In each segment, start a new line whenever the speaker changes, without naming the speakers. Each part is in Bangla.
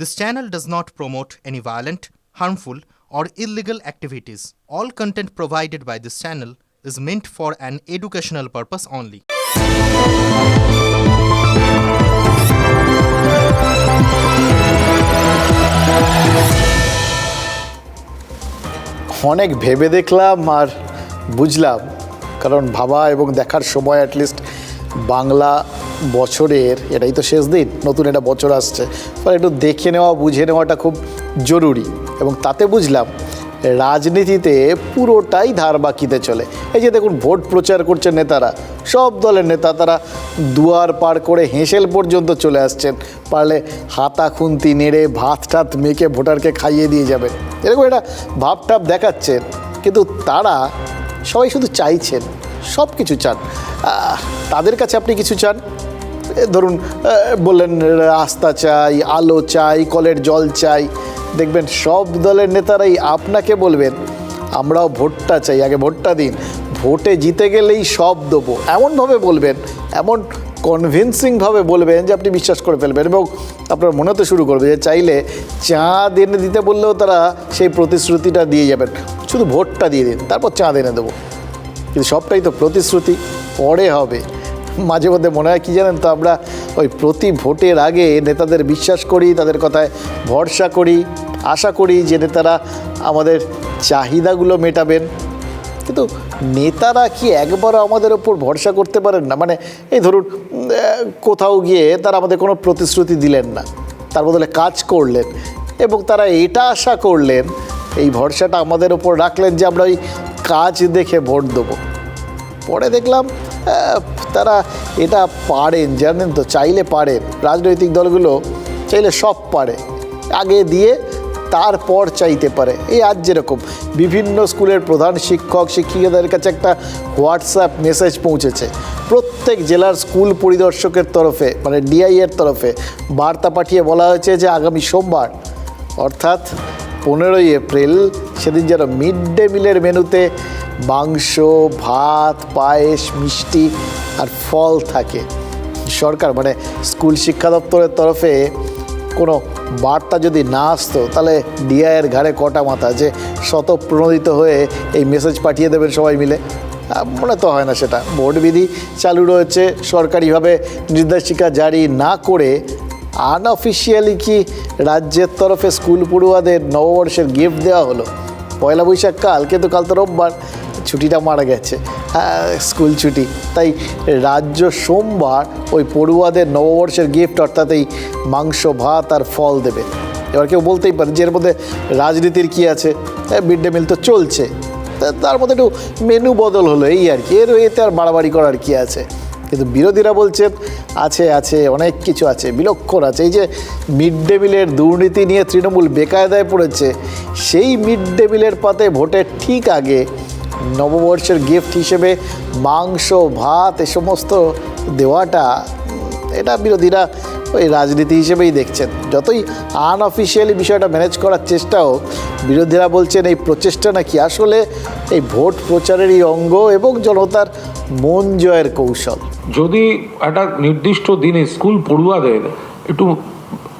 This channel does not promote any violent, harmful, or illegal activities. All content provided by this channel is meant for an educational purpose only.
অনেক ভেবে দেখলাম আর বুঝলাম কারণ ভাবা এবং দেখার সময় অ্যাটলিস্ট বাংলা বছরের, এটাই তো শেষ দিন, নতুন একটা বছর আসছে। ফলে একটু দেখে নেওয়া, বুঝে নেওয়াটা খুব জরুরি। এবং তাতে বুঝলাম, রাজনীতিতে পুরোটাই ধার বাকিতে চলে। এই যে দেখুন, ভোট প্রচার করছে নেতারা, সব দলের নেতা, তারা দুয়ার পার করে হেঁসেল পর্যন্ত চলে আসছেন। পারলে হাতা খুন্তি নেড়ে, ভাত টাত মেখে ভোটারকে খাইয়ে দিয়ে যাবেন। এরকম একটা ভাবটাপ দেখাচ্ছেন কিন্তু তারা সবাই শুধু চাইছেন সব কিছু চান তাদের কাছে আপনি কিছু চান? ধরুন বললেন, রাস্তা চাই, আলো চাই, কলের জল চাই। দেখবেন, সব দলের নেতারাই আপনাকে বলবেন, আমরাও ভোটটা চাই, আগে ভোটটা দিন। ভোটে জিতে গেলেই সব দেবো। এমনভাবে বলবেন, এমন কনভিনসিংভাবে বলবেন যে আপনি বিশ্বাস করে ফেলবেন এবং আপনার মনে তো শুরু করবে যে চাইলে চাঁদ এনে দিতে বললেও তারা সেই প্রতিশ্রুতিটা দিয়ে যাবেন। শুধু ভোটটা দিয়ে দিন, তারপর চাঁদ এনে দেবো। কিন্তু সবটাই তো প্রতিশ্রুতি, পরে হবে। মাঝে মধ্যে মনে হয়, কী জানেন তো, আমরা ওই প্রতি ভোটের আগে নেতাদের বিশ্বাস করি, তাদের কথায় ভরসা করি, আশা করি যে নেতারা আমাদের চাহিদাগুলো মেটাবেন। কিন্তু নেতারা কি একবারও আমাদের ওপর ভরসা করতে পারেন না? মানে এই ধরুন কোথাও গিয়ে তারা আমাদের কোনো প্রতিশ্রুতি দিলেন না, তার বদলে কাজ করলেন এবং তারা এটা আশা করলেন, এই ভরসাটা আমাদের ওপর রাখলেন যে আমরা ওই কাজ দেখে ভোট দেবো। পরে দেখলাম তারা এটা পারেন জানেন তো, চাইলে পারেন রাজনৈতিক দলগুলো চাইলে সব পারে। আগে দিয়ে তারপর চাইতে পারে। এই আজ যেরকম, বিভিন্ন স্কুলের প্রধান শিক্ষক, শিক্ষিকাদের কাছে একটা হোয়াটসঅ্যাপ মেসেজ পৌঁছেছে। প্রত্যেক জেলার স্কুল পরিদর্শকের তরফে মানে ডিআইয়ের তরফে বার্তা পাঠিয়ে বলা হয়েছে যে আগামী সোমবার, অর্থাৎ পনেরোই এপ্রিল সেদিন যেন মিড ডে মিলের মেনুতে মাংস, ভাত, পায়েস, মিষ্টি আর ফল থাকে। সরকার মানে স্কুল শিক্ষা দপ্তরের তরফে কোনো বার্তা যদি না আসতো, তাহলে ডিআইয়ের ঘাড়ে কটা মাথা যে শতপ্রণোদিত হয়ে এই মেসেজ পাঠিয়ে দেবেন সবাই মিলে। মনে তো হয় না সেটা। ভোট বিধি চালু রয়েছে। সরকারিভাবে নির্দেশিকা জারি না করে আনঅফিসিয়ালি কি রাজ্যের তরফে স্কুল পড়ুয়াদের নববর্ষের গিফট দেওয়া হলো? পয়লা বৈশাখ কাল কিন্তু কাল তো রোববার ছুটিটা মারা গেছে। আহ, স্কুল ছুটি। তাই রাজ্য সোমবার ওই পড়ুয়াদের নববর্ষের গিফট অর্থাৎ এই মাংস ভাত আর ফল দেবে। এবার কেউ বলতেই পারে যে এর মধ্যে রাজনীতির কী আছে? মিড ডে মিল তো চলছে। তা- তার মধ্যে একটু মেনু বদল হলো এই আর কি। এর এতে আর বাড়াবাড়ি করার কী আছে? কিন্তু বিরোধীরা বলছেন আছে আছে, অনেক কিছু আছে, বিলক্ষণ আছে। এই যে মিড ডে মিলের দুর্নীতি নিয়ে তৃণমূল বেকায়দায় পড়েছে, সেই মিড ডে মিলের পাতে ভোটের ঠিক আগে নববর্ষের গিফট হিসেবে মাংস, ভাত, এ সমস্ত দেওয়াটা এটা বিরোধীরা ওই রাজনীতি হিসেবেই দেখছেন। যতই আনঅফিসিয়ালি বিষয়টা ম্যানেজ করার চেষ্টা হোক বিরোধীরা বলছেন, এই প্রচেষ্টা নাকি আসলে এই ভোট প্রচারেরই অঙ্গ এবং জনতার মন জয়ের কৌশল।
যদি একটা নির্দিষ্ট দিনে স্কুল পড়ুয়াদের একটু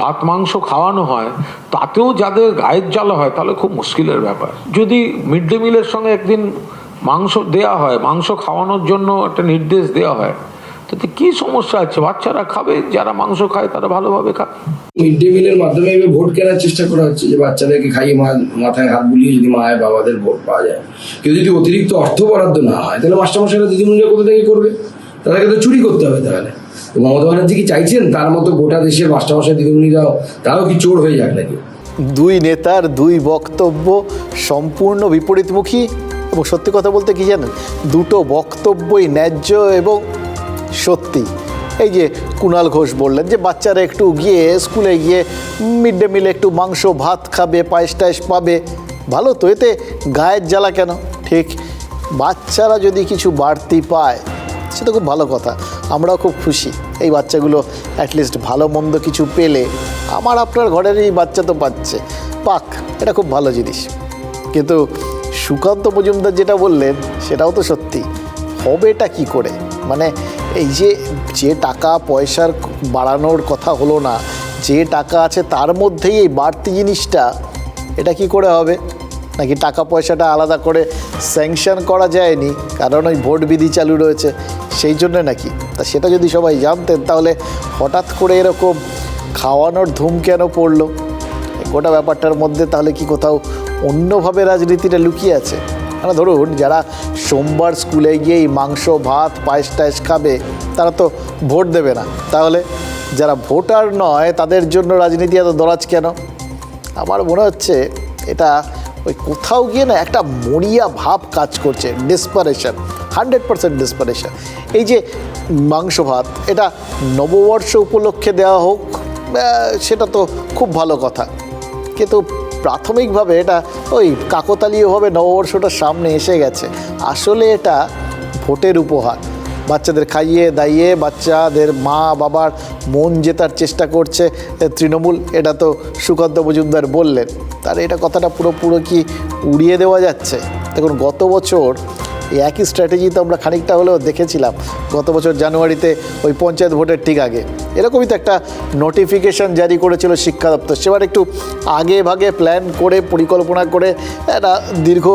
ভাত, মাংস খাওয়ানো হয়, তাতেও যাদের গায়ের জ্বালা হয়, তাহলে খুব মুশকিলের ব্যাপার। যদি মিড ডে মিলের সঙ্গে একদিন মাংস দেয়া হয়, মাংস খাওয়ানোর জন্য একটা নির্দেশ দেওয়া হয়, তাতে কি সমস্যা আছে? বাচ্চারা খাবে, যারা মাংস খায়, তারা ভালোভাবে খাবে
মিড ডে মিলের মাধ্যমে এবার ভোট কেনার চেষ্টা করা হচ্ছে যে বাচ্চাদেরকে খাইয়ে মাথায় হাত বুলিয়ে যদি মায়ের বাবাদের ভোট পাওয়া যায়। কেউ যদি অতিরিক্ত অর্থ বরাদ্দ না হয়, তাহলে মাস্টারমশাইরা দিদিমণিরা কোথা থেকে করবে? তাদেরকে তো চুরি করতে হবে তাহলে। মমতা ব্যানার্জি কি চাইছেন? তার মতো গোটা দেশের মাস্টারমশাই, দিদিমণিরাও, তারাও কি চোর হয়ে যাক নাকি?
দুই নেতার দুই বক্তব্য সম্পূর্ণ বিপরীতমুখী এবং সত্যি কথা বলতে কি জানেন? দুটো বক্তব্যই ন্যায্য এবং সত্যি। এই যে কুণাল ঘোষ বললেন যে, বাচ্চারা একটু গিয়ে স্কুলে গিয়ে মিড ডে মিলে একটু মাংস, ভাত খাবে, পায়েস টায়েস পাবে। ভালো তো, এতে গায়ের জ্বালা কেন? ঠিক, বাচ্চারা যদি কিছু বাড়তি পায় সেটা খুব ভালো কথা। আমরাও খুব খুশি। এই বাচ্চাগুলো অ্যাটলিস্ট ভালো মন্দ কিছু পেলে আমার আপনার ঘরের এই বাচ্চা তো পাচ্ছে। পাক, এটা খুব ভালো জিনিস। কিন্তু সুকান্ত মজুমদার যেটা বললেন, সেটাও তো সত্যি। হবেটা কি করে? মানে এই যে যে টাকা পয়সার বাড়ানোর কথা হলো না, যে টাকা আছে তার মধ্যেই এই বাড়তি জিনিসটা, এটা কি করে হবে? নাকি টাকা পয়সাটা আলাদা করে স্যাংশন করা যায়নি? কারণ ওই ভোট বিধি চালু রয়েছে, সেই জন্য নাকি? তা সেটা যদি সবাই জানতেন, তাহলে হঠাৎ করে এরকম খাওয়ানোর ধুম কেন পড়ল? গোটা ব্যাপারটার মধ্যে তাহলে কি কোথাও অন্যভাবে রাজনীতিটা লুকিয়ে আছে? মানে ধরুন, যারা সোমবার স্কুলে গিয়ে মাংস, ভাত, পায়েস টায়েস খাবে, তারা তো ভোট দেবে না। তাহলে যারা ভোটার নয়, তাদের জন্য রাজনীতি এত দরাজ কেন? আমার মনে হচ্ছে এটা ওই কোথাও গিয়ে না একটা মরিয়া ভাব কাজ করছে ডেসপারেশন হান্ড্রেড পার্সেন্ট ডেসপারেশন এই যে মাংস ভাত, এটা নববর্ষ উপলক্ষে দেওয়া হোক সেটা তো খুব ভালো কথা। কিন্তু প্রাথমিকভাবে এটা ওই কাকতালীয়ভাবে নববর্ষটার সামনে এসে গেছে। আসলে এটা ভোটের উপহার। বাচ্চাদের খাইয়ে, দাইয়ে, বাচ্চাদের মা, বাবার মন জেতার চেষ্টা করছে তৃণমূল। এটা তো সুকান্ত মজুমদার বললেন। তার এটা কথাটা পুরোপুরো কি উড়িয়ে দেওয়া যাচ্ছে? দেখুন, গত বছর এই একই স্ট্র্যাটেজি তো আমরা খানিকটা হলেও দেখেছিলাম গত বছর জানুয়ারিতে ওই পঞ্চায়েত ভোটের ঠিক আগে। এরকমই তো একটা নোটিফিকেশন জারি করেছিল শিক্ষা দপ্তর। সেবার একটু আগে ভাগে প্ল্যান করে, পরিকল্পনা করে একটা দীর্ঘ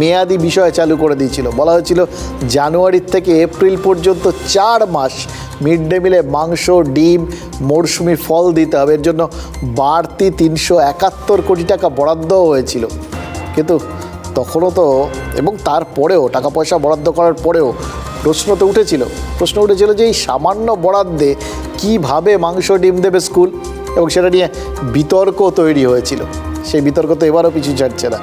মেয়াদি বিষয় চালু করে দিয়েছিল। বলা হয়েছিল জানুয়ারির থেকে এপ্রিল পর্যন্ত চার মাস মিড ডে মিলে মাংস, ডিম মরশুমি ফল দিতে হবে। এর জন্য বাড়তি তিনশো একাত্তর কোটি টাকা বরাদ্দও হয়েছিল। কিন্তু তখনও তো, এবং তারপরেও টাকা পয়সা বরাদ্দ করার পরেও প্রশ্ন তো উঠেছিল। প্রশ্ন উঠেছিল যে এই সামান্য বরাদ্দে কীভাবে মাংস ডিম দেবে স্কুল? এবং সেটা নিয়ে বিতর্ক তৈরি হয়েছিল। সেই বিতর্ক তো এবারও পিছু ছাড়ছে না।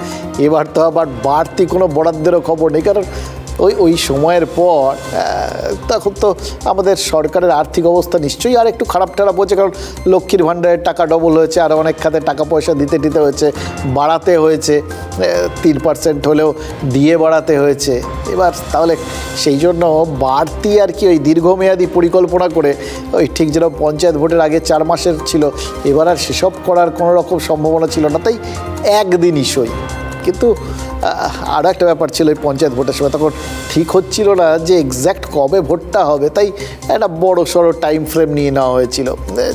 এবার তো আবার বাড়তি কোনো বরাদ্দেরও খবর নেই, কারণ ওই ওই সময়ের পর তখন তো আমাদের সরকারের আর্থিক অবস্থা নিশ্চয়ই আর একটু খারাপ টারাপ হচ্ছে কারণ লক্ষ্মীর ভাণ্ডারের টাকা ডবল হয়েছে, আর অনেক খাতে টাকা পয়সা দিতে দিতে হয়েছে, বাড়াতে হয়েছে তিন পার্সেন্ট হলেও দিয়ে বাড়াতে হয়েছে। এবার তাহলে সেই জন্য বাড়তি আর কি ওই দীর্ঘমেয়াদী পরিকল্পনা করে ওই ঠিক যেন পঞ্চায়েত ভোটের আগে চার মাসের ছিল, এবার আর সেসব করার কোনো রকম সম্ভাবনা ছিল না, তাই একদিনই সই। কিন্তু আরও একটা ব্যাপার ছিল এই পঞ্চায়েত ভোটের সময়, তখন ঠিক হচ্ছিল না যে এক্স্যাক্ট কবে ভোটটা হবে, তাই একটা বড় সড়ো টাইম ফ্রেম নিয়ে নেওয়া হয়েছিল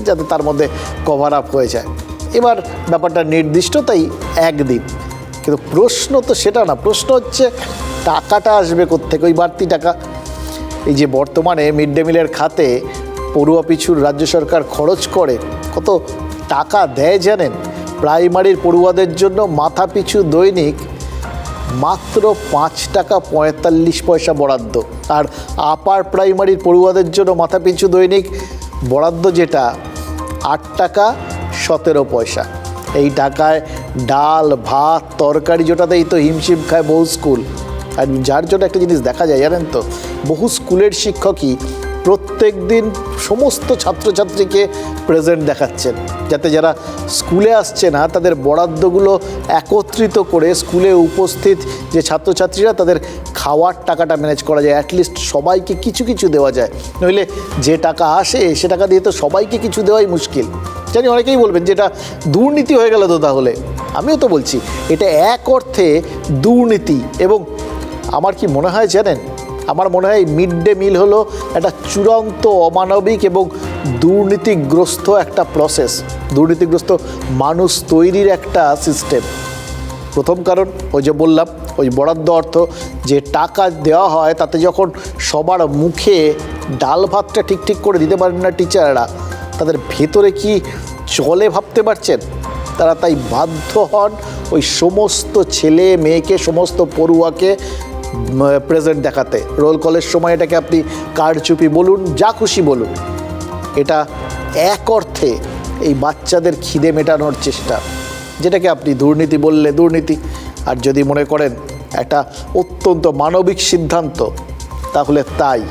যাতে তার মধ্যে কভার আপ হয়ে যায়। এবার ব্যাপারটা নির্দিষ্ট, তাই একদিন। কিন্তু প্রশ্ন তো সেটা না, প্রশ্ন হচ্ছে টাকাটা আসবে কোত্থেকে, ওই বাড়তি টাকা? এই যে বর্তমানে মিড ডে মিলের খাতে পড়ুয়া পিছুর রাজ্য সরকার খরচ করে, কত টাকা দেয় জানেন? প্রাইমারির পড়ুয়াদের জন্য মাথা পিছু দৈনিক মাত্র পাঁচ টাকা পঁয়তাল্লিশ পয়সা বরাদ্দ। আর আপার প্রাইমারির পড়ুয়াদের জন্য মাথা পিছু দৈনিক বরাদ্দ যেটা, আট টাকা সতেরো পয়সা। এই টাকায় ডাল, ভাত, তরকারি জোটাতেই তো হিমশিম খায় বহু স্কুল। আর যার জন্য একটা জিনিস দেখা যায় জানেন তো, বহু স্কুলের শিক্ষকই প্রত্যেক দিন সমস্ত ছাত্রছাত্রীকে প্রেজেন্ট দেখাচ্ছেন। যাতে যারা স্কুলে আসছে না, তাদের বরাদ্দগুলো একত্রিত করে স্কুলে উপস্থিত যে ছাত্রছাত্রীরা, তাদের খাওয়ার টাকাটা ম্যানেজ করা যায়। অ্যাটলিস্ট সবাইকে কিছু কিছু দেওয়া যায়। নইলে যে টাকা আসে, সে টাকা দিয়ে তো সবাইকে কিছু দেওয়াই মুশকিল। জানি অনেকেই বলবেন যে এটা দুর্নীতি হয়ে গেল তো তাহলে? আমিও তো বলছি, এটা এক অর্থে দুর্নীতি। এবং আমার কি মনে হয় জানেন আমার মনে হয় মিড ডে মিল হলো একটা চূড়ান্ত অমানবিক এবং দুর্নীতিগ্রস্ত একটা প্রসেস দুর্নীতিগ্রস্ত মানুষ তৈরির একটা সিস্টেম প্রথম কারণ, ওই যে বললাম, ওই বরাদ্দ অর্থ, যে টাকা দেওয়া হয় তাতে যখন সবার মুখে ডাল ভাতটা ঠিক ঠিক করে দিতে পারেন না টিচাররা, তাদের ভেতরে কি চলে ভাবতে পারছেন? তারা তাই বাধ্য হন ওই সমস্ত ছেলে মেয়েকে, সমস্ত পড়ুয়াকে প্রেজেন্ট দেখাতে। রোল কলের সময় এটাকে আপনি কারচুপি বলুন, যা খুশি বলুন। এটা এক অর্থে এই বাচ্চাদের খিদে মেটানোর চেষ্টা, যেটাকে আপনি দুর্নীতি বললে দুর্নীতি। আর যদি মনে করেন একটা অত্যন্ত মানবিক সিদ্ধান্ত, তাহলে তাই।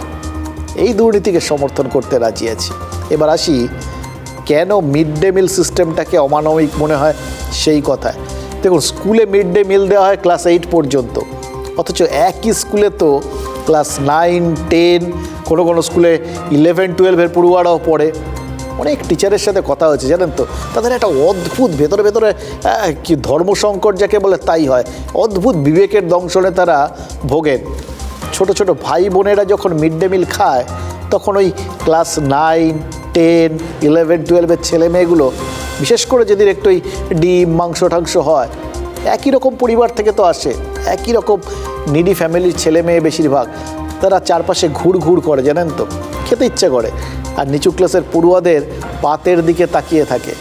এই দুর্নীতিকে সমর্থন করতে রাজি আছি। এবার আসি, কেন মিড ডে মিল সিস্টেমটাকে অমানবিক মনে হয় সেই কথায়? দেখুন স্কুলে মিড ডে মিল দেওয়া হয় ক্লাস এইট পর্যন্ত। অথচ একই স্কুলে তো ক্লাস নাইন, টেন, কোনো কোনো স্কুলে ইলেভেন টুয়েলভের পড়ুয়ারাও পড়ে। অনেক টিচারের সাথে কথা হয়েছে, জানেন তো? তাদের একটা অদ্ভুত ভেতরে ভেতরে কি ধর্মসংকট যাকে বলে তাই হয়। অদ্ভুত বিবেকের দংশনে তারা ভোগেন। ছোট ছোট ভাই বোনেরা যখন মিড ডে মিল খায়, তখন ওই ক্লাস নাইন, টেন, ইলেভেন টুয়েলভের ছেলে মেয়েগুলো বিশেষ করে যদি একটু ওই ডিম, মাংস, টাংস হয় একই রকম পরিবার থেকে তো আসে, একই রকম নিডি ফ্যামিলির ছেলে মেয়ে বেশিরভাগ। তারা চারপাশে ঘুর ঘুর করে, জানেন তো? খেতে ইচ্ছে করে। আর নিচু ক্লাসের পড়ুয়াদের পাতের দিকে তাকিয়ে থাকে।